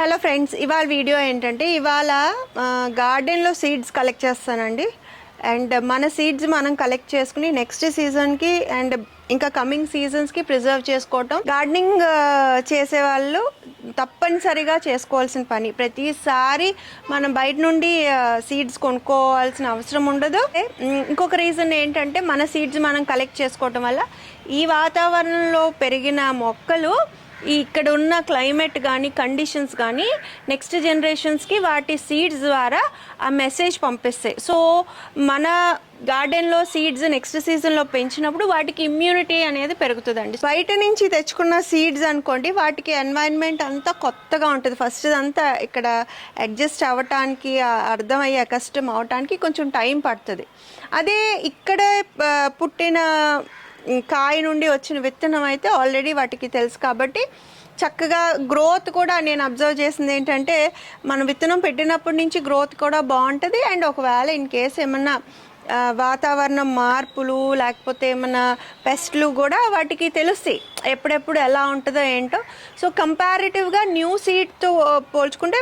Hello friends ఇవాళ video ఏంటంటే ఇవాళ గార్డెన్లో సీడ్స్ కలెక్ట్ చేస్తానండి. అండ్ మన సీడ్స్ మనం కలెక్ట్ చేసుకుని నెక్స్ట్ సీజన్కి అండ్ ఇంకా కమింగ్ సీజన్స్కి ప్రిజర్వ్ చేసుకోవటం. గార్డెనింగ్ చేసే వాళ్ళు తప్పనిసరిగా చేసుకోవాల్సిన పని. ప్రతిసారి మనం బయట నుండి సీడ్స్ కొనుక్కోవాల్సిన అవసరం ఉండదు. ఇంకొక రీజన్ ఏంటంటే మన సీడ్స్ మనం కలెక్ట్ చేసుకోవటం వల్ల ఈ వాతావరణంలో పెరిగిన మొక్కలు ఇక్కడ ఉన్న క్లైమేట్ కానీ కండిషన్స్ కానీ నెక్స్ట్ జనరేషన్స్కి వాటి సీడ్స్ ద్వారా ఆ మెసేజ్ పంపిస్తాయి. సో మన గార్డెన్లో సీడ్స్ నెక్స్ట్ సీజన్లో పెంచినప్పుడు వాటికి ఇమ్యూనిటీ అనేది పెరుగుతుందండి. బయట నుంచి తెచ్చుకున్న సీడ్స్ అనుకోండి వాటికి ఎన్వైరన్మెంట్ అంతా కొత్తగా ఉంటుంది. ఫస్ట్ అంతా ఇక్కడ అడ్జస్ట్ అవ్వటానికి అర్థమయ్యే కష్టం అవటానికి కొంచెం టైం పడుతుంది. అదే ఇక్కడ పుట్టిన కాయ నుండి వచ్చిన విత్తనం అయితే ఆల్రెడీ వాటికి తెలుసు కాబట్టి చక్కగా గ్రోత్ కూడా నేను అబ్జర్వ్ చేసింది ఏంటంటే మనం విత్తనం పెట్టినప్పటి నుంచి గ్రోత్ కూడా బాగుంటుంది. అండ్ ఒకవేళ ఇన్ కేస్ ఏమన్నా వాతావరణం మార్పులు లేకపోతే ఏమన్నా పెస్ట్లు కూడా వాటికి తెలుస్తాయి. ఎప్పుడెప్పుడు ఎలా ఉంటుందో ఏంటో. సో కంపారిటివ్గా న్యూ సీడ్తో పోల్చుకుంటే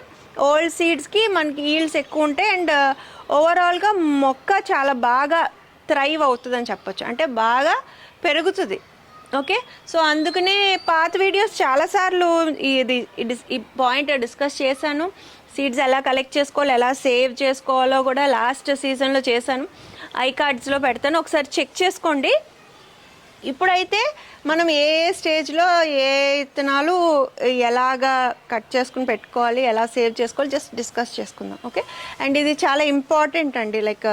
ఓల్డ్ సీడ్స్కి మనకి ఈల్డ్స్ ఎక్కువ ఉంటాయి. అండ్ ఓవరాల్గా మొక్క చాలా బాగా థ్రైవ్ అవుతుందని చెప్పొచ్చు. అంటే బాగా పెరుగుతుంది. ఓకే సో అందుకనే పాత వీడియోస్ చాలాసార్లు ఇది ఇది- ఈ పాయింట్ డిస్కస్ చేశాను. సీడ్స్ ఎలా కలెక్ట్ చేసుకోవాలి ఎలా సేవ్ చేసుకోవాలో కూడా లాస్ట్ సీజన్లో చేశాను. ఐ కార్డ్స్లో పెడతాను. ఒకసారి చెక్ చేసుకోండి. ఇప్పుడైతే మనం ఏ స్టేజ్లో ఏ విత్తనాలు ఎలాగా కట్ చేసుకుని పెట్టుకోవాలి ఎలా సేవ్ చేసుకోవాలి జస్ట్ డిస్కస్ చేసుకుందాం. ఓకే అండ్ ఇది చాలా ఇంపార్టెంట్ అండి లైక్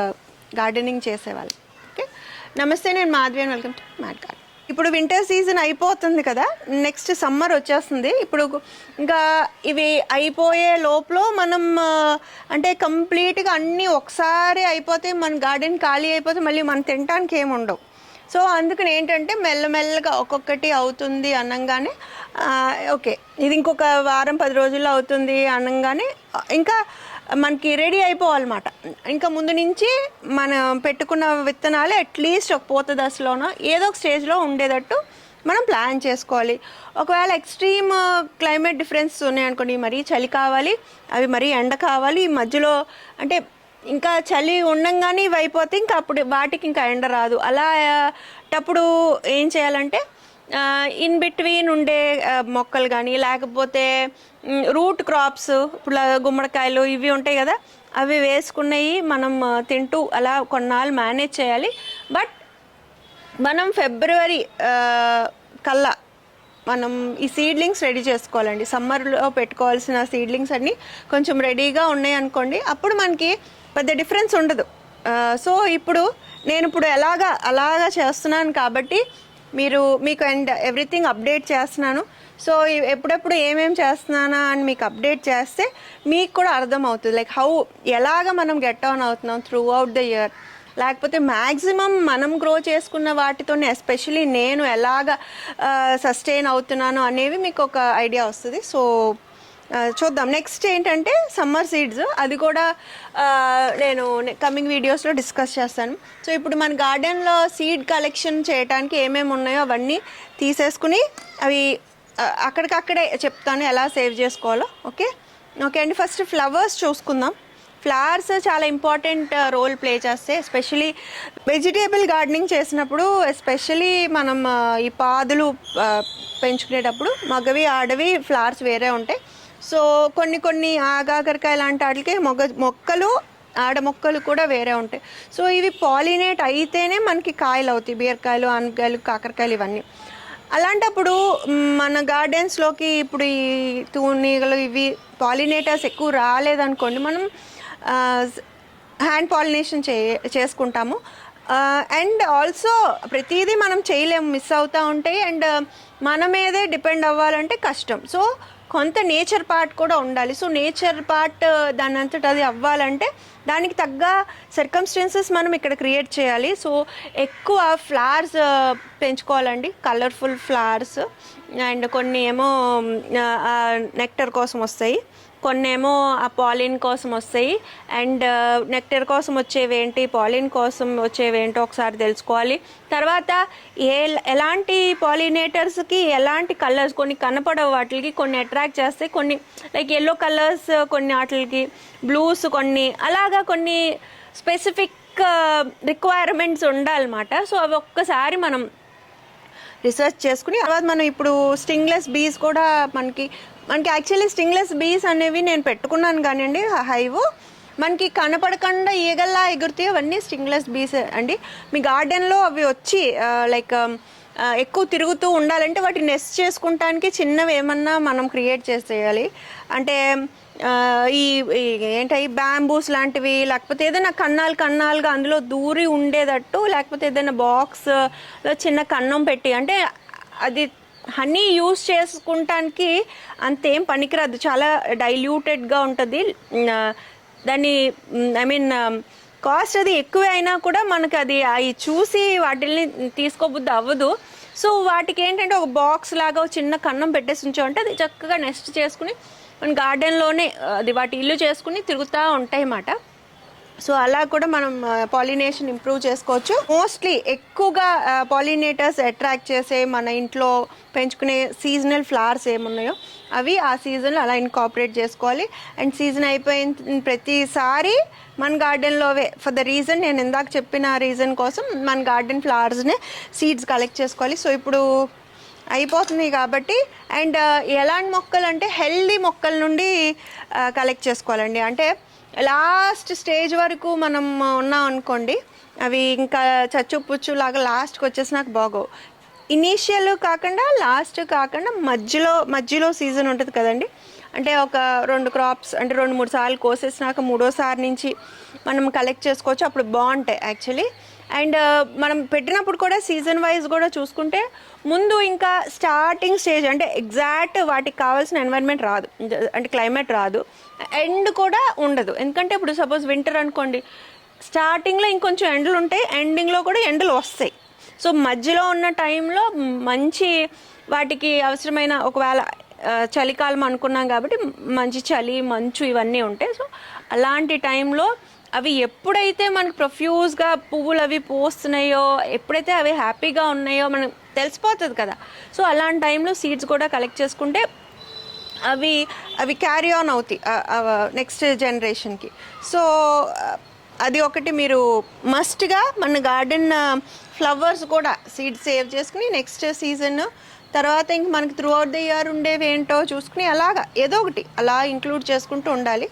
గార్డెనింగ్ uh, చేసేవాళ్ళు. నమస్తే నేను Madhavi and welcome to mat guard ఇప్పుడు వింటర్ సీజన్ అయిపోతుంది కదా నెక్స్ట్ సమ్మర్ వచ్చేస్తుంది. ఇప్పుడు ఇంకా ఇవి అయిపోయే లోపల మనం అంటే కంప్లీట్గా అన్నీ ఒకసారి అయిపోతే మన గార్డెన్ ఖాళీ అయిపోతే మళ్ళీ మనం తినడానికి ఏమి ఉండవు. సో అందుకని ఏంటంటే మెల్లమెల్లగా ఒక్కొక్కటి అవుతుంది అనగానే ఓకే ఇది ఇంకొక వారం పది రోజుల్లో అవుతుంది అనగానే ఇంకా మనకి రెడీ అయిపోవాలన్నమాట. ఇంకా ముందు నుంచి మనం పెట్టుకున్న విత్తనాలు అట్లీస్ట్ ఒక పూత దశలోనో ఏదో ఒక స్టేజ్లో ఉండేటట్టు మనం ప్లాన్ చేసుకోవాలి. ఒకవేళ ఎక్స్ట్రీమ్ క్లైమేట్ డిఫరెన్స్ ఉన్నాయనుకోండి మరీ చలి కావాలి అవి మరీ ఎండ కావాలి ఈ మధ్యలో అంటే ఇంకా చలి ఉండంగానే ఇవి అయిపోతే ఇంకా అప్పుడు వాటికి ఇంకా ఎండ రాదు. అలా టప్పుడు ఏం చేయాలంటే ఇన్ బిట్వీన్ ఉండే మొక్కలు కానీ లేకపోతే రూట్ క్రాప్స్ ఇప్పుడు గుమ్మడికాయలు ఇవి ఉంటాయి కదా అవి వేసుకున్నవి మనం తింటూ అలా కొన్నాళ్ళు మేనేజ్ చేయాలి. బట్ మనం ఫిబ్రవరి కల్లా మనం ఈ సీడ్లింగ్స్ రెడీ చేసుకోవాలండి. సమ్మర్లో పెట్టుకోవాల్సిన సీడ్లింగ్స్ అన్నీ కొంచెం రెడీగా ఉన్నాయి అనుకోండి అప్పుడు మనకి పెద్ద డిఫరెన్స్ ఉండదు. సో ఇప్పుడు నేను ఇప్పుడు ఎలాగా అలాగా చేస్తున్నాను కాబట్టి మీరు మీకు అండ్ ఎవ్రీథింగ్ అప్డేట్ చేస్తున్నాను. సో ఎప్పుడెప్పుడు ఏమేం చేస్తున్నానా అని మీకు అప్డేట్ చేస్తే మీకు కూడా అర్థం అవుతుంది లైక్ హౌ ఎలాగ మనం గెట్ ఆన్ అవుతున్నాం త్రూ అవుట్ ద ఇయర్ లేకపోతే మ్యాక్సిమం మనం గ్రో చేసుకున్న వాటితోనే ఎస్పెషలీ నేను ఎలాగ uh, సస్టైన్ అవుతున్నాను అనేవి మీకు ఒక ఐడియా వస్తుంది. సో చూద్దాం. నెక్స్ట్ ఏంటంటే సమ్మర్ సీడ్స్ అది కూడా నేను కమింగ్ వీడియోస్లో డిస్కస్ చేస్తాను. సో ఇప్పుడు మన గార్డెన్లో సీడ్ కలెక్షన్ చేయడానికి ఏమేమి ఉన్నాయో అవన్నీ తీసేసుకుని అవి అక్కడికక్కడే చెప్తాను ఎలా సేవ్ చేసుకోవాలో. ఓకే ఓకే అండి. ఫస్ట్ ఫ్లవర్స్ చూసుకుందాం. ఫ్లవర్స్ చాలా ఇంపార్టెంట్ రోల్ ప్లే చేస్తాయి ఎస్పెషలీ వెజిటేబుల్ గార్డెనింగ్ చేసినప్పుడు ఎస్పెషలీ మనం ఈ పాదులు పెంచుకునేటప్పుడు మగవి ఆడవి ఫ్లవర్స్ వేరే ఉంటాయి. సో కొన్ని కొన్ని ఆగాకరకాయ లాంటి వాటికి మొగ మొక్కలు ఆడ మొక్కలు కూడా వేరే ఉంటాయి. సో ఇవి పాలినేట్ అయితేనే మనకి కాయలు అవుతాయి బీరకాయలు ఆనకాయలు కాకరకాయలు ఇవన్నీ. అలాంటప్పుడు మన గార్డెన్స్లోకి ఇప్పుడు ఈ తూనీగలు ఇవి పాలినేటర్స్ ఎక్కువ రాలేదనుకోండి మనం హ్యాండ్ పాలినేషన్ చే చేసుకుంటాము. అండ్ ఆల్సో ప్రతిదీ మనం చేయలేము మిస్ అవుతూ ఉంటాయి. అండ్ మన మీదే డిపెండ్ అవ్వాలంటే కష్టం. సో కొంత నేచర్ పార్ట్ కూడా ఉండాలి. సో నేచర్ పార్ట్ దాని అంతట అది అవ్వాలంటే దానికి తగ్గ సర్కమ్స్టెన్సెస్ మనం ఇక్కడ క్రియేట్ చేయాలి. సో ఎక్కువ ఫ్లవర్స్ పెంచుకోవాలండి. కలర్ఫుల్ ఫ్లవర్స్ అండ్ కొన్ని ఏమో నెక్టర్ కోసం వస్తాయి. కొన్ని ఏమో ఆ పాలిన్ కోసం వస్తాయి. అండ్ నెక్టర్ కోసం వచ్చేవేంటి పాలిన్ కోసం వచ్చేవేంటో ఒకసారి తెలుసుకోవాలి. తర్వాత ఏ ఎలాంటి పాలినేటర్స్కి ఎలాంటి కలర్స్ కొన్ని కనపడవు వాటికి కొన్ని అట్రాక్ట్ చేస్తాయి. కొన్ని లైక్ ఎల్లో కలర్స్ కొన్ని వాటికి బ్లూస్ కొన్ని అలాగా కొన్ని స్పెసిఫిక్ రిక్వైర్మెంట్స్ ఉండాలన్నమాట. సో అవి ఒక్కసారి మనం రీసెర్చ్ చేసుకుని తర్వాత మనం ఇప్పుడు స్టింగ్లెస్ బీస్ కూడా మనకి మనకి యాక్చువల్లీ స్టింగ్లెస్ బీస్ అనేవి నేను పెట్టుకున్నాను కానివ్వండి హైవ్ మనకి కనపడకుండా ఈగల్లా ఎగురుతాయి అవన్నీ స్టింగ్లెస్ బీస్ అండి. మీ గార్డెన్లో అవి వచ్చి లైక్ um, ఎక్కువ తిరుగుతూ ఉండాలంటే వాటి నెస్ట్ చేసుకుంటానికి చిన్నవి ఏమన్నా మనం క్రియేట్ చేసేయాలి. అంటే ఈ ఈ ఏంటి బ్యాంబూస్ లాంటివి లేకపోతే ఏదైనా కన్నాలు కన్నాలుగా అందులో దూరి ఉండేటట్టు లేకపోతే ఏదైనా బాక్స్లో చిన్న కన్నం పెట్టి అంటే అది హనీ యూస్ చేసుకుంటానికి అంతేం పనికిరాదు. చాలా డైల్యూటెడ్గా ఉంటుంది. దాన్ని ఐ మీన్ కాస్ట్ అది ఎక్కువ అయినా కూడా మనకి అది అవి చూసి వాటిని తీసుకోబుద్ది అవ్వదు. సో వాటికి ఏంటంటే ఒక బాక్స్ లాగా చిన్న కన్నం పెట్టేసి ఉంచామంటే అది చక్కగా నెస్ట్ చేసుకుని మన గార్డెన్లోనే అది వాటి ఇల్లు చేసుకుని తిరుగుతూ ఉంటాయి అన్నమాట సో అలా కూడా మనం పాలినేషన్ ఇంప్రూవ్ చేసుకోవచ్చు. మోస్ట్లీ ఎక్కువగా పాలినేటర్స్ అట్రాక్ట్ చేసే మన ఇంట్లో పెంచుకునే సీజనల్ ఫ్లవర్స్ ఏమున్నాయో అవి ఆ సీజన్లో అలా ఇన్కాపరేట్ చేసుకోవాలి. అండ్ సీజన్ అయిపోయిన ప్రతిసారి మన గార్డెన్లోవే ఫర్ ద రీజన్ నేను ఇందాక చెప్పిన రీజన్ కోసం మన గార్డెన్ ఫ్లవర్స్నే సీడ్స్ కలెక్ట్ చేసుకోవాలి. సో ఇప్పుడు అయిపోతుంది కాబట్టి అండ్ ఎలాంటి మొక్కలు అంటే హెల్దీ మొక్కల నుండి కలెక్ట్ చేసుకోవాలండి. అంటే లాస్ట్ స్టేజ్ వరకు మనం ఉన్నాం అనుకోండి అవి ఇంకా చచ్చు పుచ్చు లాగా లాస్ట్కి వచ్చేసి నాకు బాగోవు. ఇనీషియల్ కాకుండా లాస్ట్ కాకుండా మధ్యలో మధ్యలో సీజన్ ఉంటుంది కదండి. అంటే ఒక రెండు క్రాప్స్ అంటే రెండు మూడు సార్లు కోసేసినాక మూడోసారి నుంచి మనం కలెక్ట్ చేసుకోవచ్చు అప్పుడు బాగుంటాయి యాక్చువల్లీ అండ్ uh, మనం పెట్టినప్పుడు కూడా సీజన్ వైజ్ కూడా చూసుకుంటే ముందు ఇంకా స్టార్టింగ్ స్టేజ్ అంటే ఎగ్జాక్ట్ వాటికి కావాల్సిన ఎన్వైర్న్మెంట్ రాదు. అంటే క్లైమేట్ రాదు. ఎండ్ కూడా ఉండదు. ఎందుకంటే ఇప్పుడు సపోజ్ వింటర్ అనుకోండి స్టార్టింగ్లో ఇంకొంచెం ఎండలు ఉంటాయి ఎండింగ్లో కూడా ఎండలు వస్తాయి. సో మధ్యలో ఉన్న టైంలో మంచి వాటికి అవసరమైన ఒకవేళ చలికాలం అనుకున్నాం కాబట్టి మంచి చలి మంచు ఇవన్నీ ఉంటాయి. సో అలాంటి టైంలో అవి ఎప్పుడైతే మనకు ప్రొఫ్యూజ్గా పువ్వులు అవి పోస్తున్నాయో ఎప్పుడైతే అవి హ్యాపీగా ఉన్నాయో మనకు తెలిసిపోతుంది కదా. సో అలాంటి టైంలో సీడ్స్ కూడా కలెక్ట్ చేసుకుంటే అవి అవి క్యారీ ఆన్ అవుతాయి నెక్స్ట్ జనరేషన్కి సో అది ఒకటి మీరు మస్ట్గా మన గార్డెన్ ఫ్లవర్స్ కూడా సీడ్స్ సేవ్ చేసుకుని నెక్స్ట్ సీజన్ తర్వాత ఇంక మనకి త్రూ అవుట్ ద ఇయర్ ఉండేవి ఏంటో చూసుకుని అలాగా ఏదో ఒకటి అలా ఇంక్లూడ్ చేసుకుంటూ ఉండాలి.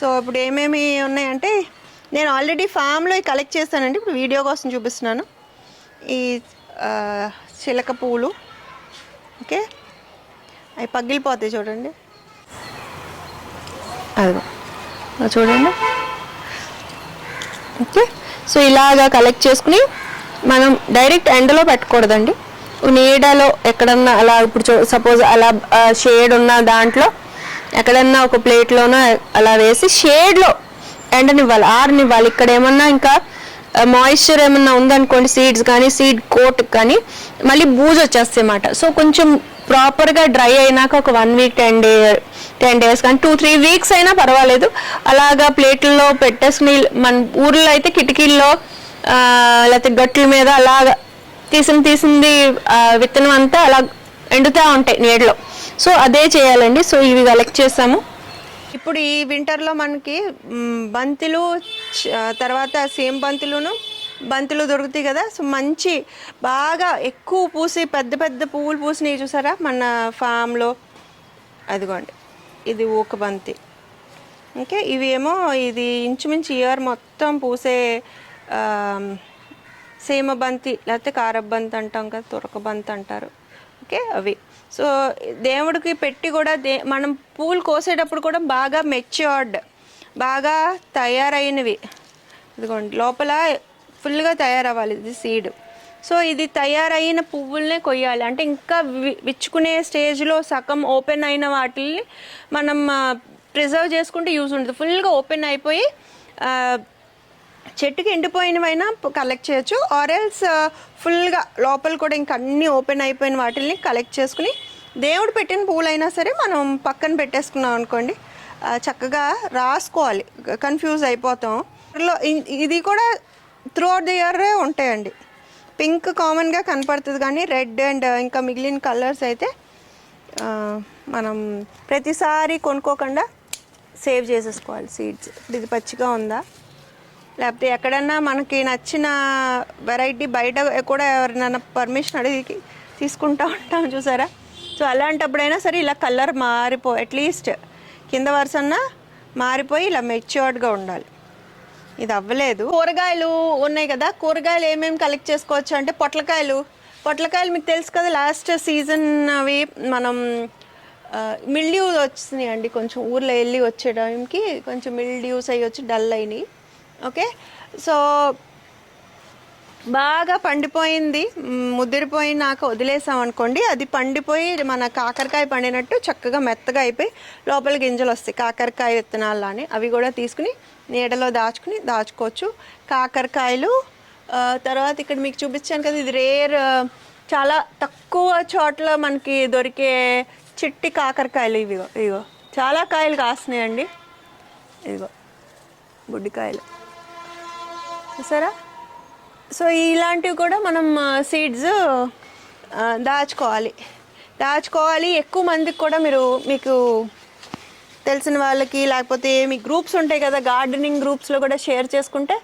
సో ఇప్పుడు ఏమేమి ఉన్నాయంటే నేను ఆల్రెడీ ఫామ్లో కలెక్ట్ చేశానండి ఇప్పుడు వీడియో కోసం చూపిస్తున్నాను. ఈ చిలక పూలు ఓకే అవి పగిలిపోతాయి చూడండి. అదిగో. చూడండి. ఓకే. సో ఇలాగా కలెక్ట్ చేసుకుని మనం డైరెక్ట్ ఎండలో పెట్టకూడదండి. నీడలో ఎక్కడన్నా అలా ఇప్పుడు సపోజ్ అలా షేడ్ ఉన్న దాంట్లో ఎక్కడన్నా ఒక ప్లేట్లోనో అలా వేసి షేడ్లో ఎండనివ్వాలి ఆరనివ్వాలి ఇక్కడ ఏమన్నా ఇంకా మాయిశ్చర్ ఏమన్నా ఉందనుకోండి సీడ్స్ కానీ సీడ్ కోట్ కానీ మళ్ళీ బూజు వచ్చేస్తాయి అన్నమాట. సో కొంచెం ప్రాపర్గా డ్రై అయినాక ఒక one week ten day ten days కానీ టూ త్రీ వీక్స్ అయినా పర్వాలేదు. అలాగా ప్లేట్లలో పెట్టేసుకుని మన ఊర్లో అయితే కిటికీల్లో లేకపోతే గట్ల మీద అలాగా తీసిన తీసింది విత్తనం అంతా అలా ఎండుతూ ఉంటాయి నీడలో సో అదే చేయాలండి. సో ఇవి కలెక్ట్ చేసాము ఇప్పుడు ఈ వింటర్లో మనకి బంతులు తర్వాత సేమ్ బంతులును బంతులు దొరుకుతాయి కదా. సో మంచి బాగా ఎక్కువ పూసి పెద్ద పెద్ద పువ్వులు పూసినవి చూసారా? మన ఫామ్లో. అదిగోండి. ఇది ఊక బంతి. ఓకే ఇవేమో ఇది ఇంచుమించు ఇయర్ మొత్తం పూసే సీమ బంతి లేకపోతే కారబంతి అంటాం కదా తురక బంతి అంటారు. ఓకే అవి. సో దేవుడికి పెట్టి కూడా దే మనం పూలు కోసేటప్పుడు కూడా బాగా మెచ్యూర్డ్ బాగా తయారైనవి. ఇదిగోండి లోపల ఫుల్గా తయారవ్వాలి ఇది సీడ్. సో ఇది తయారైన పువ్వుల్నే కొయ్యాలి. అంటే ఇంకా వి- విచ్చుకునే స్టేజ్లో సగం ఓపెన్ అయిన వాటిల్ని మనం ప్రిజర్వ్ చేసుకుంటే యూజ్ ఉంటుంది ఫుల్గా ఓపెన్ అయిపోయి చెట్టుకి ఎండిపోయినవైనా కలెక్ట్ చేయొచ్చు. ఆరెల్స్ ఫుల్గా లోపల కూడా ఇంకా అన్నీ ఓపెన్ అయిపోయిన వాటిల్ని కలెక్ట్ చేసుకుని దేవుడు పెట్టిన పూలైనా సరే మనం పక్కన పెట్టేసుకున్నాం అనుకోండి చక్కగా రాసుకోవాలి. కన్ఫ్యూజ్ అయిపోతాం. ఇది కూడా త్రూ అవుట్ ది ఇయర్ ఉంటాయండి. పింక్ కామన్గా కనపడుతుంది కానీ రెడ్ అండ్ ఇంకా మిగిలిన కలర్స్ అయితే మనం ప్రతిసారి కొనుక్కోకుండా సేవ్ చేసేసుకోవాలి సీడ్స్. ఇది పచ్చిగా ఉందా? లేకపోతే ఎక్కడన్నా మనకి నచ్చిన వెరైటీ బయట కూడా ఎవరినైనా పర్మిషన్ అడిగి తీసుకుంటా ఉంటాం చూసారా? సో అలాంటప్పుడైనా సరే ఇలా కలర్ మారిపో అట్లీస్ట్ కింద వరుసన్నా మారిపోయి ఇలా మెచ్యూర్డ్గా ఉండాలి. ఇది అవ్వలేదు. కూరగాయలు ఉన్నాయి కదా కూరగాయలు ఏమేమి కలెక్ట్ చేసుకోవచ్చు అంటే పొట్లకాయలు. పొట్లకాయలు మీకు తెలుసు కదా లాస్ట్ సీజన్ అవి మనం మిల్డ్యూ వచ్చినాయి అండి కొంచెం ఊర్లో వెళ్ళి వచ్చే టైంకి కొంచెం మిల్డ్యూస్ అయ్యి వచ్చి డల్ అయినాయి. ఓకే సో బాగా పండిపోయింది. మ్, ముదిరిపోయినాక వదిలేసాం అనుకోండి అది పండిపోయి మన కాకరకాయ పండినట్టు చక్కగా మెత్తగా అయిపోయి లోపల గింజలు వస్తాయి. కాకరకాయ విత్తనాలని అవి కూడా తీసుకుని నీడలో దాచుకుని దాచుకోవచ్చు. కాకరకాయలు తర్వాత ఇక్కడ మీకు చూపించాను కదా ఇది రేర్ చాలా తక్కువ చోట్ల మనకి దొరికే చిట్టి కాకరకాయలు ఇవిగో ఇగో. చాలా కాయలు కాస్తున్నాయండి. ఇదిగో బుడ్డికాయలు చూసారా? సో ఇలాంటివి కూడా మనం సీడ్స్ దాచుకోవాలి. దాచుకోవాలి. ఎక్కువ మందికి కూడా మీరు మీకు తెలిసిన వాళ్ళకి లేకపోతే మీ గ్రూప్స్ ఉంటాయి కదా గార్డెనింగ్ గ్రూప్స్లో కూడా షేర్ చేసుకుంటే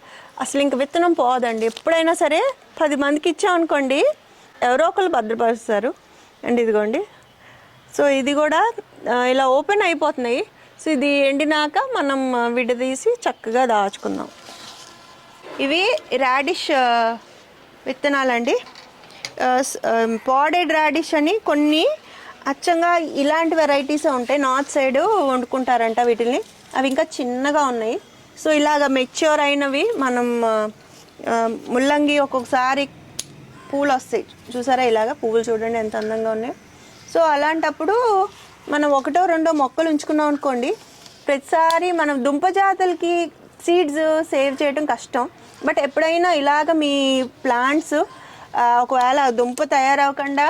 అసలు ఇంక విత్తనం పోదండి. ఎప్పుడైనా సరే పది మందికి ఇచ్చామనుకోండి ఎవరో ఒకరు భద్రపరుస్తారు. అండ్ ఇదిగోండి. సో ఇది కూడా ఇలా ఓపెన్ అయిపోతున్నాయి. సో ఇది ఎండినాక మనం విడదీసి చక్కగా దాచుకుందాం. ఇవి రాడిష్ uh, విత్తనాలండి. Uh, పాడెడ్ రాడిష్ um, అని కొన్ని అచ్చంగా ఇలాంటి వెరైటీస్ ఉంటాయి. నార్త్ సైడ్ వండుకుంటారంట వీటిని అవి ఇంకా చిన్నగా ఉన్నాయి. సో ఇలాగ మెచ్యూర్ అయినవి మనం uh, um, ముల్లంగి ఒక్కొక్కసారి పూలు వస్తాయి చూసారా ఇలాగ? పువ్వులు చూడండి ఎంత అందంగా ఉన్నాయి. సో అలాంటప్పుడు మనం ఒకటో రెండో మొక్కలు ఉంచుకున్నాం అనుకోండి ప్రతిసారి మనం దుంప జాతులకి సీడ్స్ సేవ్ చేయడం కష్టం. బట్ ఎప్పుడైనా ఇలాగ మీ ప్లాంట్స్ ఒకవేళ దుంప తయారవకుండా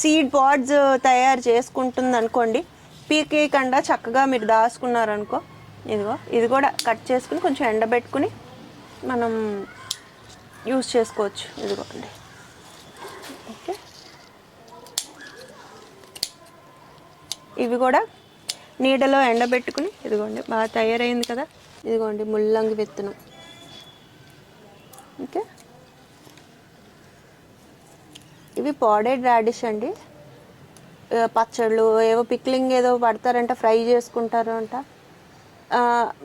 సీడ్ పాడ్స్ తయారు చేసుకుంటుంది అనుకోండి పీకేయకుండా చక్కగా మీరు దాచుకున్నారనుకో ఇదిగో ఇది కూడా కట్ చేసుకుని కొంచెం ఎండబెట్టుకుని మనం యూస్ చేసుకోవచ్చు. ఇదిగోండి ఓకే. ఇవి కూడా నీడలో ఎండబెట్టుకుని ఇదిగోండి బాగా తయారైంది కదా ఇదిగోండి ముల్లంగి విత్తనం. ఓకే? ఇవి పాడెడ్ రాడిష్ అండి. పచ్చళ్ళు ఏవో పిక్లింగ్ ఏదో పడతారంట ఫ్రై చేసుకుంటారు అంట.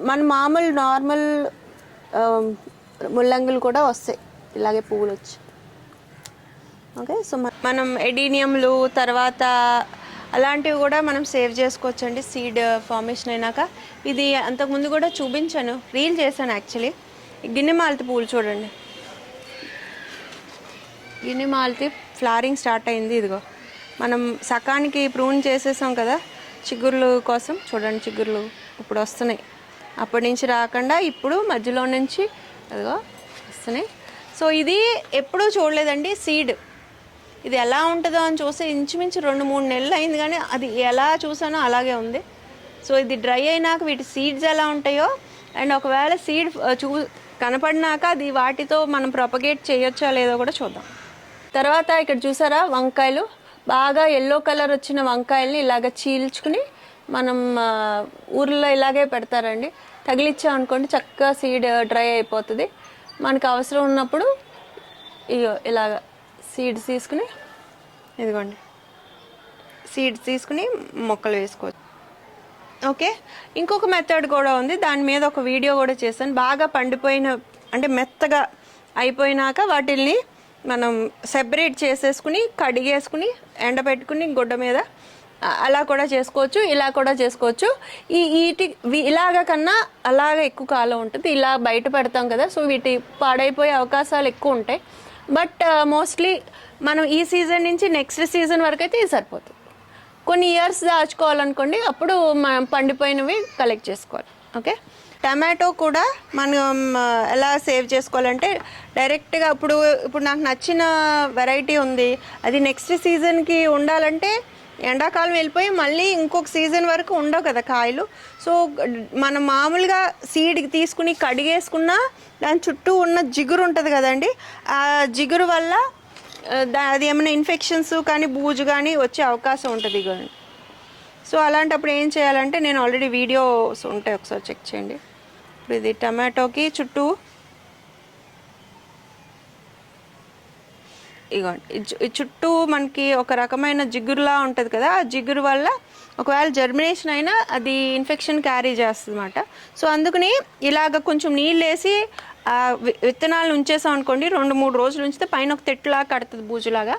మన మామూలు నార్మల్ ముల్లంగులు కూడా వస్తాయి. ఇలాగే పువ్వులు వచ్చి. ఓకే? సో మనం ఎడీనియంలు తర్వాత అలాంటివి కూడా మనం సేవ్ చేసుకోవచ్చండి. సీడ్ uh, ఫార్మేషన్ అయినాక. ఇది అంతకుముందు కూడా చూపించాను. రీల్ చేశాను యాక్చువల్లీ గిన్నె మాలతి పూలు చూడండి. గిన్నె మాలతి ఫ్లారింగ్ స్టార్ట్ అయింది ఇదిగో. మనం సకానికి ప్రూన్ చేసేసాం కదా చిగుర్లు కోసం. చూడండి చిగుర్లు ఇప్పుడు వస్తున్నాయి. అప్పటి నుంచి రాకుండా ఇప్పుడు మధ్యలో నుంచి అదిగో వస్తున్నాయి. సో ఇది ఎప్పుడూ చూడలేదండి. సీడ్ ఇది ఎలా ఉంటుందో అని చూస్తే ఇంచుమించు రెండు మూడు నెలలు అయింది కానీ అది ఎలా చూసానో అలాగే ఉంది. సో ఇది డ్రై అయినాక వీటి సీడ్స్ ఎలా ఉంటాయో అండ్ ఒకవేళ సీడ్ చూ కనపడినాక అది వాటితో మనం ప్రొపగేట్ చేయొచ్చా లేదో కూడా చూద్దాం. తర్వాత ఇక్కడ చూసారా వంకాయలు? బాగా ఎల్లో కలర్ వచ్చిన వంకాయల్ని ఇలాగ చీల్చుకుని మనం ఊర్లో ఇలాగే పెడతారండి. తగిలిచ్చాం అనుకోండి చక్కగా సీడ్ డ్రై అయిపోతుంది. మనకు అవసరం ఉన్నప్పుడు ఇగో ఇలాగ సీడ్స్ తీసుకుని ఇదిగోండి. సీడ్స్ తీసుకుని మొక్కలు వేసుకోవచ్చు. ఓకే? ఇంకొక మెథడ్ కూడా ఉంది. దాని మీద ఒక వీడియో కూడా చేశాను. బాగా పండిపోయిన అంటే మెత్తగా అయిపోయినాక వాటిల్ని మనం సెపరేట్ చేసేసుకుని కడిగేసుకుని ఎండబెట్టుకుని గుడ్డ మీద అలా కూడా చేసుకోవచ్చు ఇలా కూడా చేసుకోవచ్చు. ఈ వీటి ఇలాగ కన్నా అలాగ ఎక్కువ కాలం ఉంటుంది. ఇలా బయట పెడతాం కదా సో వీటి పాడైపోయే అవకాశాలు ఎక్కువ ఉంటాయి. బట్ uh, మోస్ట్లీ మనం ఈ సీజన్ నుంచి నెక్స్ట్ సీజన్ వరకు అయితే ఇది సరిపోతుంది. కొన్ని ఇయర్స్ దాచుకోవాలనుకోండి అప్పుడు మనం పండిపోయినవి కలెక్ట్ చేసుకోవాలి. ఓకే టమాటో కూడా మనం uh, ఎలా సేవ్ చేసుకోవాలంటే డైరెక్ట్గా ఇప్పుడు ఇప్పుడు నాకు నచ్చిన వెరైటీ ఉంది. అది నెక్స్ట్ సీజన్కి ఉండాలంటే ఎండాకాలం వెళ్ళిపోయి మళ్ళీ ఇంకొక సీజన్ వరకు ఉండవు కదా కాయలు. సో మనం మామూలుగా సీడ్ తీసుకుని కడిగేసుకున్నా దాని చుట్టూ ఉన్న జిగురు ఉంటుంది కదండి. ఆ జిగురు వల్ల దా- అది ఏమైనా ఇన్ఫెక్షన్స్ కానీ బూజు కానీ వచ్చే అవకాశం ఉంటుంది కానీ సో అలాంటప్పుడు ఏం చేయాలంటే నేను ఆల్రెడీ వీడియోస్ ఉంటాయి ఒకసారి చెక్ చేయండి. ఇప్పుడు ఇది టమాటోకి చుట్టూ ఇగోండి ఈ చుట్టూ మనకి ఒక రకమైన జిగురులా ఉంటుంది కదా ఆ జిగురు వల్ల ఒకవేళ జర్మినేషన్ అయినా అది ఇన్ఫెక్షన్ క్యారీ చేస్తుంది అనమాట సో అందుకని ఇలాగ కొంచెం నీళ్ళు వేసి వి- విత్తనాలు ఉంచేసాం అనుకోండి రెండు మూడు రోజులు ఉంచితే పైన ఒక తెట్టులాగా కడుతుంది బూజులాగా.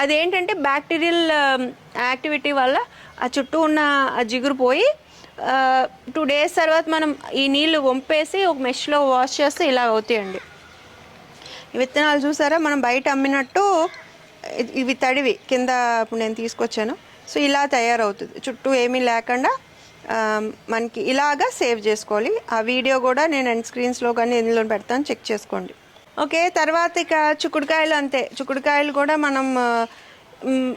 అదేంటంటే బ్యాక్టీరియల్ యాక్టివిటీ um, వల్ల ఆ చుట్టూ ఉన్న ఆ జిగురు పోయి టూ డేస్ తర్వాత మనం ఈ నీళ్ళు వంపేసి ఒక మెష్లో వాష్ చేస్తే ఇలా అవుతాయండి. విత్తనాలు చూసారా? మనం బయట అమ్మినట్టు ఇవి తడివి కింద ఇప్పుడు నేను తీసుకొచ్చాను. సో ఇలా తయారవుతుంది. చుట్టూ ఏమీ లేకుండా మనకి ఇలాగా సేవ్ చేసుకోవాలి. ఆ వీడియో కూడా నేను ఎండ్ స్క్రీన్స్లో కానీ ఇందులో పెడతాను. చెక్ చేసుకోండి. ఓకే తర్వాత ఇక చిక్కుడుకాయలు అంతే. చిక్కుడుకాయలు కూడా మనం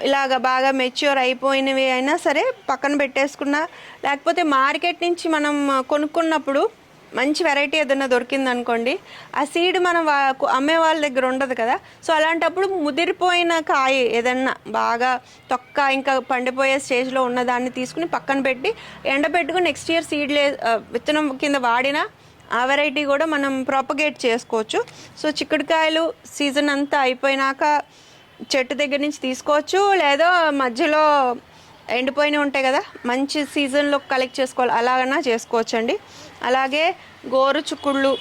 ఇలాగ బాగా మెచ్యూర్ అయిపోయినవి అయినా సరే పక్కన పెట్టేసుకున్నా లేకపోతే మార్కెట్ నుంచి మనం కొనుక్కున్నప్పుడు మంచి వెరైటీ ఏదైనా దొరికింది అనుకోండి ఆ సీడ్ మనం వా- అమ్మే వాళ్ళ దగ్గర ఉండదు కదా. సో అలాంటప్పుడు ముదిరిపోయిన కాయ ఏదన్నా బాగా తొక్క ఇంకా పండిపోయే స్టేజ్లో ఉన్న దాన్ని తీసుకుని పక్కన పెట్టి ఎండబెట్టుకుని నెక్స్ట్ ఇయర్ సీడ్లే విత్తనం కింద వాడినా ఆ వెరైటీ కూడా మనం ప్రాపగేట్ చేసుకోవచ్చు. సో చిక్కుడుకాయలు సీజన్ అంతా అయిపోయినాక చెట్టు దగ్గర నుంచి తీసుకోవచ్చు లేదా మధ్యలో ఎండిపోయినవి ఉంటాయి కదా మంచి సీజన్లో కలెక్ట్ చేసుకోవాలి అలాగన్నా చేసుకోవచ్చండి. అలాగే గోరు చుక్కుళ్ళు.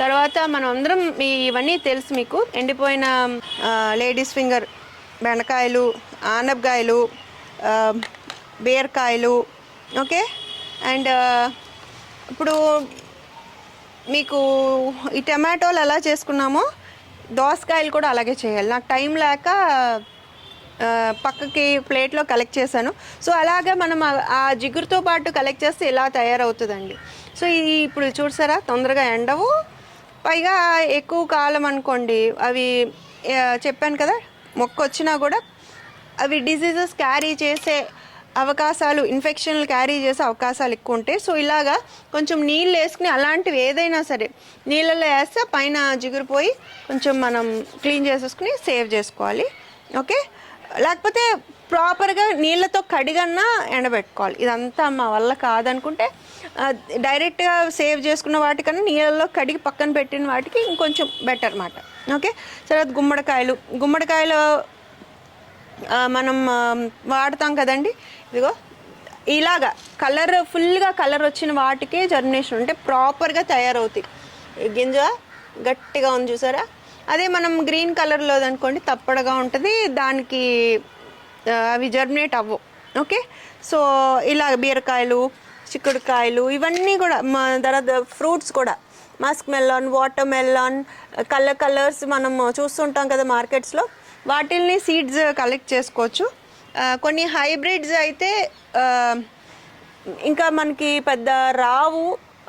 తర్వాత మనం అందరం ఇవన్నీ తెలుసు మీకు. ఎండిపోయిన లేడీస్ ఫింగర్ బెండకాయలు ఆనపకాయలు బీరకాయలు ఓకే? అండ్ ఇప్పుడు మీకు ఈ టమాటోలు ఎలా చేసుకున్నామో దోసకాయలు కూడా అలాగే చేయాలి. నాకు టైం లేక పక్కకి ప్లేట్లో కలెక్ట్ చేశాను. సో అలాగే మనం ఆ- ఆ జిగురుతో పాటు కలెక్ట్ చేస్తే ఇలా తయారవుతుందండి. సో ఇది ఇప్పుడు చూసారా తొందరగా ఎండవు. పైగా ఎక్కువ కాలం అనుకోండి అవి చెప్పాను కదా మొక్క వచ్చినా కూడా అవి డిసీజెస్ క్యారీ చేసే అవకాశాలు ఇన్ఫెక్షన్లు క్యారీ చేసే అవకాశాలు ఎక్కువ ఉంటాయి. సో ఇలాగా కొంచెం నీళ్ళు వేసుకుని అలాంటివి ఏదైనా సరే నీళ్ళల్లో వేస్తే పైన జిగురుపోయి కొంచెం మనం క్లీన్ చేసేసుకుని సేవ్ చేసుకోవాలి. ఓకే? లేకపోతే ప్రాపర్గా నీళ్ళతో కడిగన్నా ఎండబెట్టుకోవాలి. ఇదంతా మా వల్ల కాదనుకుంటే డైరెక్ట్గా సేవ్ చేసుకున్న వాటికన్నా నీళ్ళలో కడిగి పక్కన పెట్టిన వాటికి ఇంకొంచెం బెటర్ అన్నమాట. ఓకే తర్వాత గుమ్మడికాయలు. గుమ్మడికాయలు మనం వాడతాం కదండి? ఇదిగో ఇలాగా కలర్ ఫుల్గా కలర్ వచ్చిన వాటికే జర్మినేషన్ అంటే ప్రాపర్గా తయారవుతాయి. గింజ గట్టిగా ఉంది చూసారా? అదే మనం గ్రీన్ కలర్లో అనుకోండి తప్పడగా ఉంటుంది. దానికి అవి జర్మినేట్ అవ్వవు. ఓకే సో ఇలా బీరకాయలు చిక్కుడుకాయలు ఇవన్నీ కూడా మా తర్వాత ఫ్రూట్స్ కూడా. Muskmelon watermelon colour colours మనం చూస్తుంటాం కదా మార్కెట్స్లో వాటిల్ని సీడ్స్ కలెక్ట్ చేసుకోవచ్చు. కొన్ని హైబ్రిడ్స్ అయితే ఇంకా మనకి పెద్ద రావు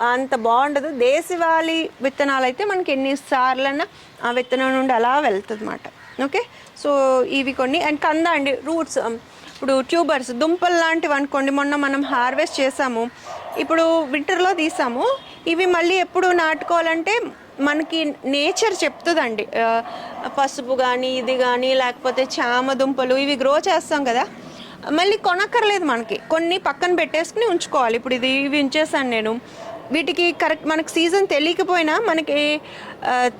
అంత బాగుండదు. దేశవాళీ విత్తనాలు అయితే మనకి ఎన్నిసార్లన్నా ఆ విత్తనం నుండి అలా వెళ్తుంది అనమాట ఓకే? సో ఇవి కొన్ని. అండ్ కంద అండి రూట్స్. ఇప్పుడు ట్యూబర్స్ దుంపలు లాంటివి అనుకోండి మొన్న మనం హార్వెస్ట్ చేసాము. ఇప్పుడు వింటర్లో తీసాము. ఇవి మళ్ళీ ఎప్పుడు నాటుకోవాలంటే మనకి నేచర్ చెప్తుందండి. పసుపు కానీ ఇది కానీ లేకపోతే చామ దుంపలు ఇవి గ్రో చేస్తాం కదా. మళ్ళీ కొనక్కర్లేదు మనకి. కొన్ని పక్కన పెట్టేసుకుని ఉంచుకోవాలి. ఇప్పుడు ఇది ఇవి ఉంచేసాను నేను. వీటికి కరెక్ట్ మనకు సీజన్ తెలియకపోయినా మనకి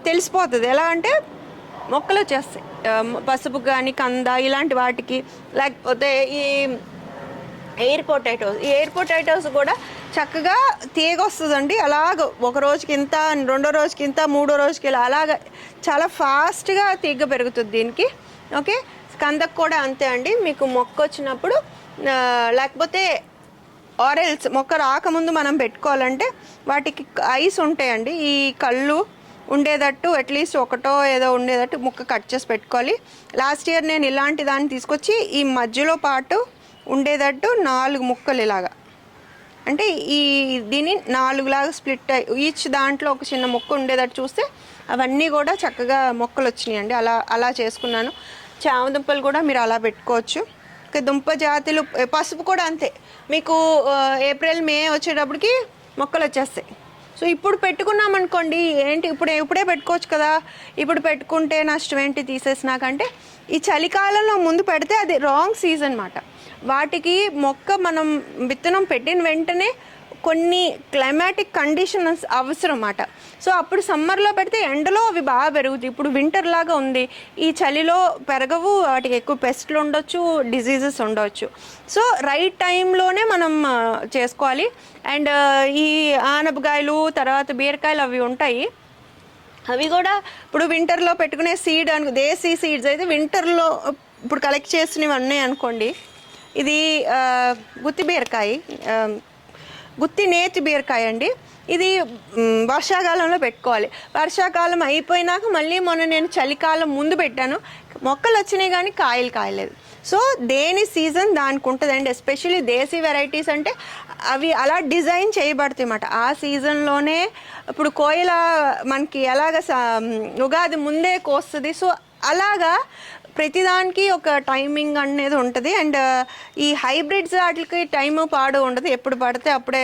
తెలిసిపోతుంది. ఎలా అంటే మొక్కలు వచ్చేస్తాయి. పసుపు కానీ కంద ఇలాంటి వాటికి లేకపోతే ఈ ఎయిర్ పొటాటోస్. ఈ ఎయిర్ పొటాటోస్ కూడా చక్కగా తీగ వస్తుందండి. అలాగ ఒక రోజుకి ఇంత రెండో రోజుకి ఇంత మూడో రోజుకి ఇలా అలాగ చాలా ఫాస్ట్గా తీగ పెరుగుతుంది దీనికి. ఓకే? కందకు కూడా అంతే అండి. మీకు మొక్క వచ్చినప్పుడు లేకపోతే ఆరెల్స్ మొక్క రాకముందు మనం పెట్టుకోవాలంటే వాటికి ఐస్ ఉంటాయండి. ఈ కళ్ళు ఉండేటట్టు అట్లీస్ట్ ఒకటో ఏదో ఉండేటట్టు ముక్క కట్ చేసి పెట్టుకోవాలి. లాస్ట్ ఇయర్ నేను ఇలాంటి దాన్ని తీసుకొచ్చి ఈ మధ్యలో పాటు ఉండేటట్టు నాలుగు ముక్కలు ఇలాగా. అంటే ఈ దీన్ని నాలుగులాగా స్ప్లిట్ అయ్యి ఈచ్ దాంట్లో ఒక చిన్న మొక్క ఉండేటట్టు చూస్తే అవన్నీ కూడా చక్కగా మొక్కలు వచ్చినాయి అండి అలా అలా చేసుకున్నాను. చామదుంపలు కూడా మీరు అలా పెట్టుకోవచ్చు. ఇంకా దుంప జాతులు పసుపు కూడా అంతే. మీకు ఏప్రిల్ మే వచ్చేటప్పటికి మొక్కలు వచ్చేస్తాయి. సో ఇప్పుడు పెట్టుకున్నాం అనుకోండి ఏంటి ఇప్పుడు ఇప్పుడే పెట్టుకోవచ్చు కదా. ఇప్పుడు పెట్టుకుంటే నష్టం ఏంటి తీసేసినాకంటే ఈ చలికాలంలో ముందు పెడితే అది రాంగ్ సీజన్ అనమాట వాటికి మొక్క మనం విత్తనం పెట్టిన వెంటనే కొన్ని క్లైమాటిక్ కండిషన్స్ అవసరం అన్నమాట సో అప్పుడు సమ్మర్లో పెడితే ఎండలో అవి బాగా పెరుగుతాయి. ఇప్పుడు వింటర్ లాగా ఉంది. ఈ చలిలో పెరగవు వాటికి ఎక్కువ పెస్ట్లు ఉండొచ్చు డిజీజెస్ ఉండొచ్చు. సో రైట్ టైంలోనే మనం చేసుకోవాలి. అండ్ ఈ ఆనపకాయలు తర్వాత బీరకాయలు అవి ఉంటాయి. అవి కూడా ఇప్పుడు వింటర్లో పెట్టుకునే సీడ్ అను దేశీ సీడ్స్ అయితే వింటర్లో ఇప్పుడు కలెక్ట్ చేసినవి ఉన్నాయి అనుకోండి. ఇది గుత్తి బీరకాయ గుత్తి నేతి బీరకాయ అండి. ఇది వర్షాకాలంలో పెట్టుకోవాలి. వర్షాకాలం అయిపోయినాక మళ్ళీ మొన్న నేను చలికాలం ముందు పెట్టాను. మొక్కలు వచ్చినాయి కానీ కాయలు కాయలేదు. సో దేని సీజన్ దానికి ఉంటుందండి. ఎస్పెషల్లీ దేశీ వెరైటీస్ అంటే అవి అలా డిజైన్ చేయబడతాయి అన్నమాట. ఆ సీజన్లోనే ఇప్పుడు కోయిల మనకి ఎలాగ ఉగాది ముందే కోస్తుంది. సో అలాగా ప్రతిదానికి ఒక టైమింగ్ అనేది ఉంటుంది. అండ్ uh, ఈ హైబ్రిడ్స్ వాటికి టైం పాడు ఉండదు. ఎప్పుడు పడితే అప్పుడే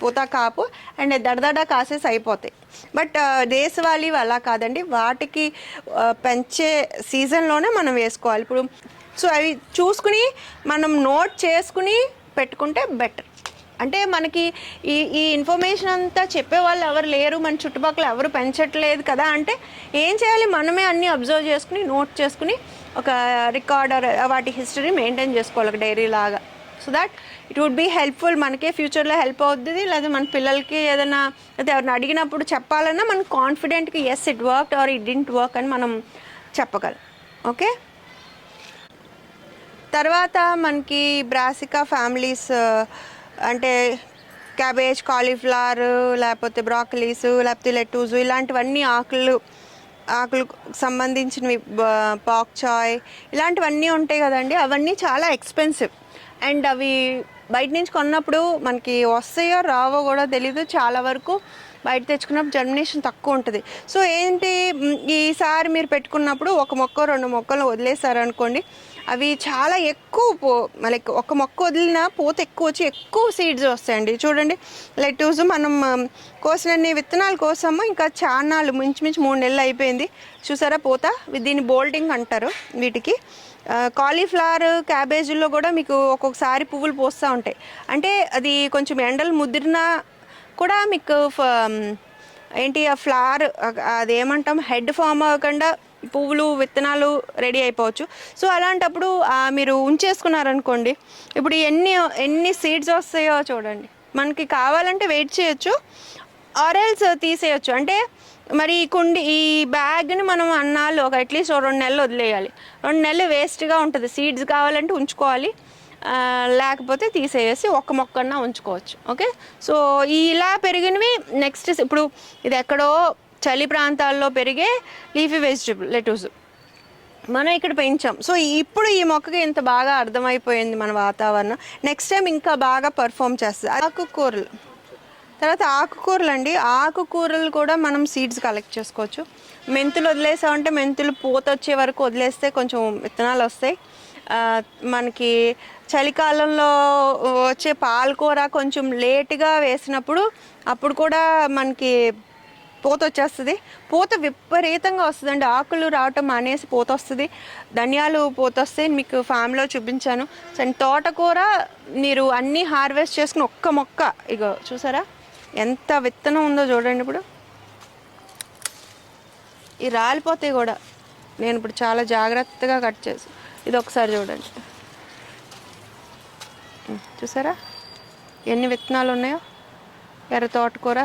పూత కాపు. అండ్ దడదడ కాసేసి అయిపోతాయి. బట్ uh, దేశవాళీ అలా కాదండి. వాటికి uh, పెంచే సీజన్లోనే మనం వేసుకోవాలి. ఇప్పుడు సో అవి చూసుకుని మనం నోట్ చేసుకుని పెట్టుకుంటే బెటర్ అంటే మనకి ఈ ఈ ఇన్ఫర్మేషన్ అంతా చెప్పే వాళ్ళు ఎవరు లేరు. మన చుట్టుపక్కల ఎవరు పెంచట్లేదు కదా అంటే ఏం చేయాలి? మనమే అన్నీ అబ్జర్వ్ చేసుకుని నోట్ చేసుకుని ఒక రికార్డర్ వాటి హిస్టరీ మెయింటైన్ చేసుకోవాలి ఒక డైరీ లాగా. So that it would be helpful మనకే ఫ్యూచర్లో హెల్ప్ అవుతుంది లేదా మన పిల్లలకి ఏదైనా లేదా ఎవరిని అడిగినప్పుడు చెప్పాలన్నా మనం కాన్ఫిడెంట్గా yes it work or it didn't work అని మనం చెప్పగలం. ఓకే తర్వాత మనకి బ్రాసికా ఫ్యామిలీస్ అంటే క్యాబేజ్ కాలీఫ్లవర్ లేకపోతే బ్రాకలీస్ లేకపోతే లెట్టూస్ ఇలాంటివన్నీ ఆకులు ఆకులకు సంబంధించినవి పాక్ చాయ్ ఇలాంటివన్నీ ఉంటాయి కదండి. అవన్నీ చాలా ఎక్స్పెన్సివ్ అండ్ అవి బయట నుంచి కొన్నప్పుడు మనకి వస్తాయో రావో కూడా తెలీదు. చాలా వరకు బయట తెచ్చుకున్నప్పుడు జర్మినేషన్ తక్కువ ఉంటుంది. సో ఏంటి ఈసారి మీరు పెట్టుకున్నప్పుడు ఒక మొక్క రెండు మొక్కలు వదిలేసారనుకోండి అవి చాలా ఎక్కువ పో లైక్ ఒక మొక్క వదిలినా పూత ఎక్కువ వచ్చి ఎక్కువ సీడ్స్ వస్తాయండి. చూడండి లెటూస్ మనం um, కోసినన్ని విత్తనాలు కోసాము ఇంకా చాన్నాళ్ళు మించుమించు మూడు నెలలు అయిపోయింది. చూసారా పూత? దీన్ని బోల్డింగ్ అంటారు వీటికి. కాలీఫ్లవర్ క్యాబేజీల్లో కూడా మీకు ఒక్కొక్కసారి పువ్వులు పోస్తూ ఉంటాయి. అంటే అది కొంచెం ఎండలు ముదిరినా కూడా మీకు ఫ- um, ఏంటి ఆ ఫ్లవర్ అదేమంటాం హెడ్ ఫామ్ అవ్వకుండా పువ్వులు విత్తనాలు రెడీ అయిపోవచ్చు. సో అలాంటప్పుడు మీరు ఉంచేసుకున్నారనుకోండి ఇప్పుడు ఎన్ని ఎన్ని సీడ్స్ వస్తాయో చూడండి. మనకి కావాలంటే వెయిట్ చేయొచ్చు ఆరెల్స్ తీసేయచ్చు. అంటే మరి ఈ కుండి ఈ బ్యాగ్ని మనం అన్నాళ్ళు ఒక అట్లీస్ట్ రెండు నెలలు వదిలేయాలి. రెండు నెలలు వేస్ట్గా ఉంటుంది. సీడ్స్ కావాలంటే ఉంచుకోవాలి. లేకపోతే తీసేసి ఒక్క మొక్కన్నా ఉంచుకోవచ్చు. ఓకే? సో ఇలా పెరిగినవి నెక్స్ట్ ఇప్పుడు ఇది ఎక్కడో చలి ప్రాంతాల్లో పెరిగే లీఫీ వెజిటబుల్ లెటూస్ మనం ఇక్కడ పెంచాం. సో ఇప్పుడు ఈ మొక్కకి ఇంత బాగా అర్థమైపోయింది మన వాతావరణం. నెక్స్ట్ టైం ఇంకా బాగా పర్ఫామ్ చేస్తుంది. ఆకుకూరలు. తర్వాత ఆకుకూరలు అండి. ఆకుకూరలు కూడా మనం సీడ్స్ కలెక్ట్ చేసుకోవచ్చు. మెంతులు వదిలేసామంటే మెంతులు పూత వచ్చే వరకు వదిలేస్తే కొంచెం విత్తనాలు వస్తాయి. మనకి చలికాలంలో వచ్చే పాలకూర కొంచెం లేటుగా వేసినప్పుడు అప్పుడు కూడా మనకి పూత వచ్చేస్తుంది. పూత విపరీతంగా వస్తుందండి. ఆకులు రావటం మానేసి పూత వస్తుంది. ధనియాలు పూత వస్తాయి. మీకు ఫామ్లో చూపించాను. సో అండ్ తోటకూర మీరు అన్నీ హార్వెస్ట్ చేసుకుని ఒక్క మొక్క ఇగో చూసారా? ఎంత విత్తనం ఉందో చూడండి ఇప్పుడు. ఈ రాలిపోతాయి కూడా. నేను ఇప్పుడు చాలా జాగ్రత్తగా కట్ చేసి ఇది ఒకసారి చూడండి. చూసారా? ఎన్ని విత్తనాలు ఉన్నాయో? ఎర్ర తోటకూర.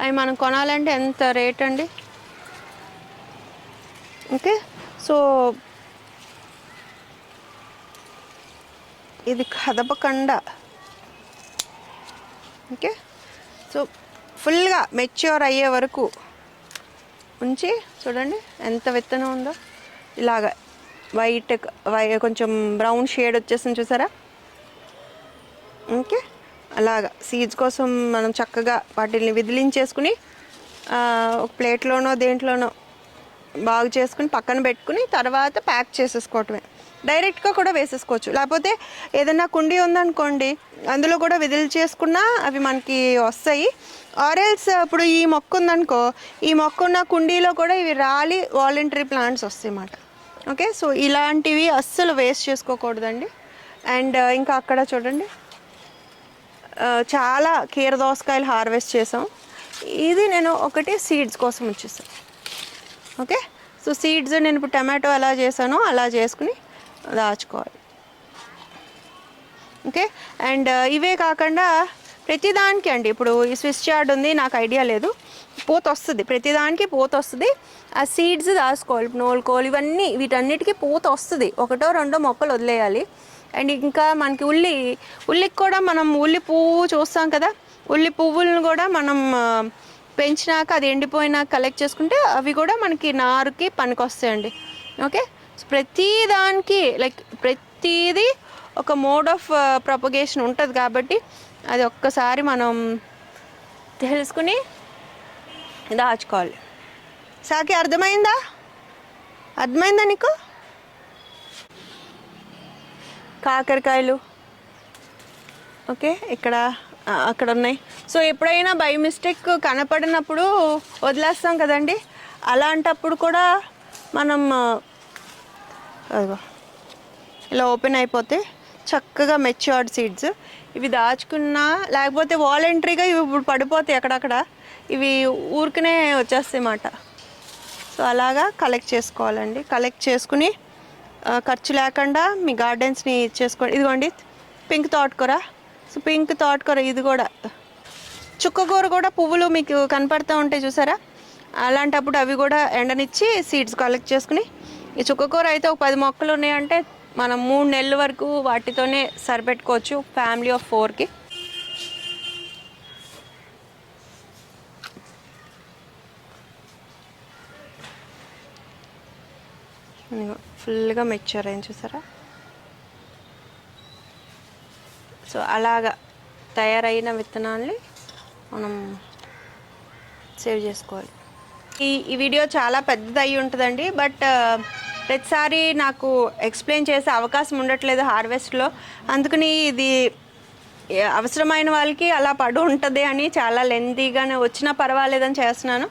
అవి మనం కొనాలంటే ఎంత రేట్ అండి? ఓకే. సో ఇది కదపకండ ఓకే. సో ఫుల్గా మెచ్యూర్ అయ్యే వరకు ఉంచి చూడండి ఎంత విత్తనం ఉందో. ఇలాగ వైట్ వై కొంచెం బ్రౌన్ షేడ్ వచ్చేసింది చూసారా? ఓకే. అలాగా. సీడ్స్ కోసం మనం చక్కగా వాటిని విదిలించేసుకుని ఒక ప్లేట్లోనో దేంట్లోనో బాగు చేసుకుని పక్కన పెట్టుకుని తర్వాత ప్యాక్ చేసేసుకోవటమే. డైరెక్ట్గా కూడా వేసేసుకోవచ్చు. లేకపోతే ఏదైనా కుండీ ఉందనుకోండి అందులో కూడా విధులు చేసుకున్నా అవి మనకి వస్తాయి. ఆరెల్స్ ఇప్పుడు ఈ మొక్క ఉందనుకో ఈ మొక్క ఉన్న కుండీలో కూడా ఇవి రాలి వాలంటరీ ప్లాంట్స్ వస్తాయి అన్నమాట ఓకే సో ఇలాంటివి అస్సలు వేస్ట్ చేసుకోకూడదండి. అండ్ ఇంకా అక్కడ చూడండి. చాలా కీర దోసకాయలు హార్వెస్ట్ చేసాం. ఇది నేను ఒకటి సీడ్స్ కోసం వచ్చేసాను ఓకే? సో సీడ్స్ నేను ఇప్పుడు టమాటో ఎలా చేశానో అలా చేసుకుని దాచుకోవాలి. ఓకే? అండ్ ఇవే కాకుండా ప్రతిదానికి అండి ఇప్పుడు ఈ స్విచ్ చార్డ్ ఉంది నాకు ఐడియా లేదు. పూత వస్తుంది ప్రతిదానికి పూత వస్తుంది. ఆ సీడ్స్ దాచుకోవాలి నోలుకోవాలి ఇవన్నీ వీటన్నిటికీ పూత వస్తుంది. ఒకటో రెండో మొక్కలు వదిలేయాలి. అండ్ ఇంకా మనకి ఉల్లి ఉల్లికి కూడా మనం ఉల్లి పువ్వు చూస్తాం కదా ఉల్లి పువ్వులను కూడా మనం పెంచినాక అది ఎండిపోయినాక కలెక్ట్ చేసుకుంటే అవి కూడా మనకి నారుకి పనికొస్తాయండి. ఓకే ప్రతి దానికి లైక్ ప్రతిదీ ఒక మోడ్ ఆఫ్ ప్రొపగేషన్ ఉంటుంది కాబట్టి అది ఒక్కసారి మనం తెలుసుకుని దాచుకోవాలి. సాకి అర్థమైందా? అర్థమైందా నీకు? కాకరకాయలు. ఓకే ఇక్కడ అక్కడ ఉన్నాయి సో ఎప్పుడైనా బై మిస్టేక్ కనపడినప్పుడు వదిలేస్తాం కదండి. అలాంటప్పుడు కూడా మనం ఇలా ఓపెన్ అయిపోతే చక్కగా మెచ్యూర్డ్ సీడ్స్ ఇవి దాచుకున్నా లేకపోతే వాలంటరీగా ఇవి ఇప్పుడు పడిపోతాయి అక్కడక్కడ. ఇవి ఊరికనే వచ్చేస్తాయి అన్నమాట సో అలాగా కలెక్ట్ చేసుకోవాలండి. కలెక్ట్ చేసుకుని ఖర్చు లేకుండా మీ గార్డెన్స్ని చేసుకోండి ఇదిగోండి పింక్ తోటకూర సో పింక్ తోటకూర ఇది కూడా. చుక్కకూర కూడా పువ్వులు మీకు కనపడుతూ ఉంటాయి చూసారా? అలాంటప్పుడు అవి కూడా ఎండనిచ్చి సీడ్స్ కలెక్ట్ చేసుకుని ఈ చుక్కకూర అయితే ఒక పది మొక్కలు ఉన్నాయంటే మనం మూడు నెలల వరకు వాటితోనే సరిపెట్టుకోవచ్చు ఫ్యామిలీ ఆఫ్ ఫోర్కి. ఇదిగో. ఫుల్గా మెచ్యూర్ అయింది చూసారా? సో అలాగా తయారైన విత్తనాల్ని మనం సేవ్ చేసుకోవాలి. ఈ ఈ వీడియో చాలా పెద్దది అయి ఉంటుందండి బట్ ప్రతిసారి నాకు ఎక్స్ప్లెయిన్ చేసే అవకాశం ఉండట్లేదు హార్వెస్ట్లో. అందుకని ఇది అవసరమైన వాళ్ళకి అలా పడు ఉంటుంది అని చాలా లెందీగానే వచ్చినా పర్వాలేదని చేస్తున్నాను.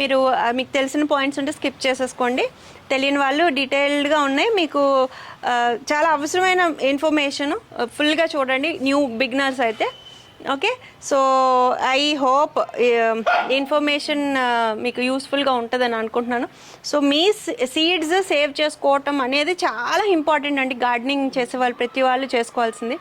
మీరు మీకు తెలిసిన పాయింట్స్ ఉంటే స్కిప్ చేసేసుకోండి. తెలియని వాళ్ళు డీటెయిల్డ్గా ఉన్నాయి. మీకు చాలా అవసరమైన ఇన్ఫర్మేషన్ ఫుల్గా చూడండి. న్యూ బిగినర్స్ అయితే. Okay so I hope information మీకు యూస్ఫుల్గా ఉంటుందని అనుకుంటున్నాను. సో మీ సీడ్స్ సేవ్ చేసుకోవటం అనేది చాలా ఇంపార్టెంట్ అండి. గార్డెనింగ్ చేసే వాళ్ళు ప్రతి వాళ్ళు చేసుకోవాల్సింది.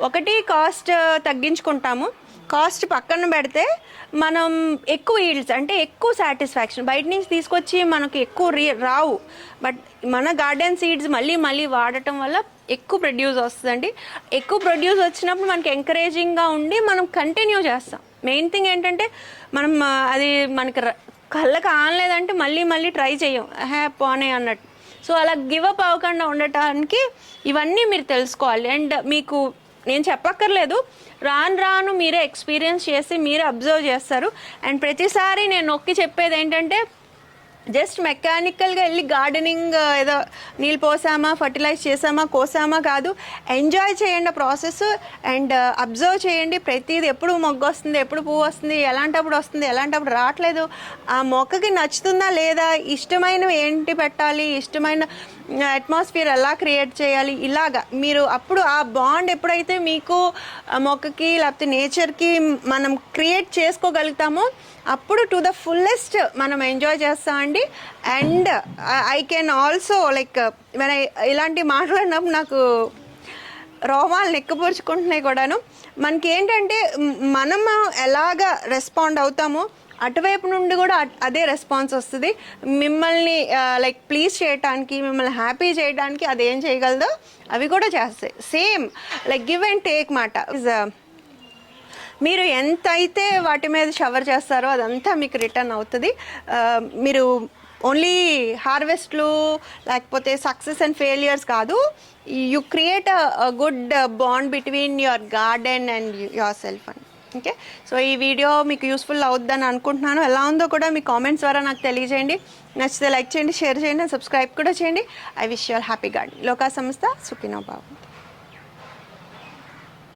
ఒకటి కాస్ట్ తగ్గించుకుంటాము. కాస్ట్ పక్కన పెడితే మనం ఎక్కువ ఈల్డ్స్ అంటే ఎక్కువ సాటిస్ఫాక్షన్ బయట నుంచి తీసుకొచ్చి మనకు ఎక్కువ రీ రావు. బట్ మన గార్డెన్ సీడ్స్ మళ్ళీ మళ్ళీ వాడటం వల్ల ఎక్కువ ప్రొడ్యూస్ వస్తుందండి. ఎక్కువ ప్రొడ్యూస్ వచ్చినప్పుడు మనకి ఎంకరేజింగ్గా ఉండి మనం కంటిన్యూ చేస్తాం. మెయిన్ థింగ్ ఏంటంటే మనం అది మనకి ర- కళ్ళకి ఆనలేదంటే మళ్ళీ మళ్ళీ ట్రై చేయం. హే పోనే అన్నట్టు. సో అలా గివ్ అప్ అవ్వకుండా ఉండటానికి ఇవన్నీ మీరు తెలుసుకోవాలి. అండ్ మీకు నేను చెప్పక్కర్లేదు. రాను రాను మీరే ఎక్స్పీరియన్స్ చేసి మీరే అబ్జర్వ్ చేస్తారు. అండ్ ప్రతిసారి నేను నొక్కి చెప్పేది ఏంటంటే జస్ట్ మెకానికల్గా వెళ్ళి గార్డెనింగ్ ఏదో నీళ్ళు పోసామా ఫర్టిలైజ్ చేసామా కోసామా కాదు. ఎంజాయ్ చేయండి ప్రాసెస్ అండ్ అబ్జర్వ్ చేయండి. ప్రతిది ఎప్పుడు మొగ్గ వస్తుంది ఎప్పుడు పువ్వు వస్తుంది ఎలాంటప్పుడు వస్తుంది ఎలాంటప్పుడు రావట్లేదు. ఆ మొక్కకి నచ్చుతుందా లేదా ఇష్టమైనవి ఏంటి పెట్టాలి ఇష్టమైన అట్మాస్ఫియర్ ఎలా క్రియేట్ చేయాలి ఇలాగా. మీరు అప్పుడు ఆ బాండ్ ఎప్పుడైతే మీకు ఆ మొక్కకి లేకపోతే నేచర్కి మనం క్రియేట్ చేసుకోగలుగుతామో అప్పుడు టు ద ఫుల్లెస్ట్ మనం ఎంజాయ్ చేస్తామండి and I can also like మన ఇలాంటి మాట్లాడినప్పుడు నాకు రోమాలు నెక్కపరుచుకుంటున్నాయి కూడాను. మనకి ఏంటంటే మనం ఎలాగ రెస్పాండ్ అవుతామో అటువైపు నుండి కూడా అట్- అదే రెస్పాన్స్ వస్తుంది. మిమ్మల్ని లైక్ ప్లీజ్ చేయడానికి మిమ్మల్ని హ్యాపీ చేయడానికి అది ఏం చేయగలదో అవి కూడా చేస్తాయి. Same like give and take మాట. ఇస్ మీరు ఎంత అయితే వాటి మీద షవర్ చేస్తారో అదంతా మీకు రిటర్న్ అవుతుంది. మీరు ఓన్లీ హార్వెస్ట్లు లేకపోతే సక్సెస్ అండ్ ఫెయిలియర్స్ కాదు you create a good bond between your garden and yourself and okay? So ఈ వీడియో మీకు యూస్ఫుల్ అవుద్దని అనుకుంటున్నాను. ఎలా ఉందో కూడా మీ కామెంట్స్ ద్వారా నాకు తెలియజేయండి. నచ్చితే లైక్ చేయండి షేర్ చేయండి సబ్స్క్రైబ్ కూడా చేయండి. I wish your happy garden లోకా సంస్థ సుఖినో బాబు